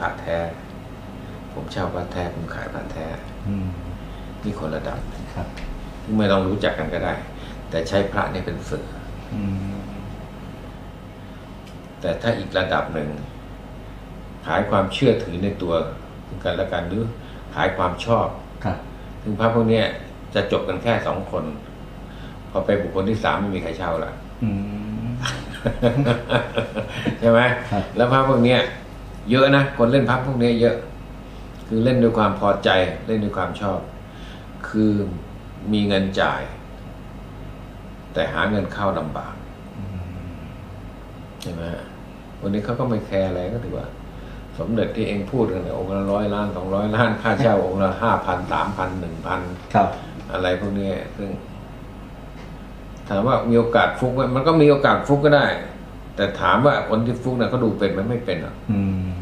พระแท้ ผมเช่าพระแท้ผมขายพระแท้อืมนี่คนระดับครับไม่ต้องรู้จักกันก็ได้ แต่ใช้พระเนี่ยเป็นสื่ออืมแต่ถ้าอีกระดับหนึ่ง ขายความเชื่อถือในตัวกันและกันหรือขายความชอบครับซึ่งพระพวกเนี้ยจะจบกันแค่สองคน พอไปบุคคลที่สามไม่มีใครเช่าละอืมใช่ไหมครับแล้วพระพวกเนี้ย เยอะนะคนเล่นพระพวกเนี้ยเยอะ คือเล่นด้วยความพอใจเล่นด้วยความชอบ คือมีเงินจ่าย แต่หาเงินเข้าลำบากใช่ไหมวันนี้เขาก็ไม่แคร์อะไรก็ถือว่า สมเด็จที่เองพูดกันเนี่ยองค์ละร้อยล้านสองร้อยล้านค่าเช่าองค์ละห้าพันสามพันหนึ่งพันครับอะไรพวกนี้ซึ่งถามว่ามีโอกาสฟุกไหมมันก็มีโอกาสฟุกก็ได้ แต่ถามว่าคนที่ฟุกเนี่ยเขาดูเป็นไหมไม่เป็นหรอกอืม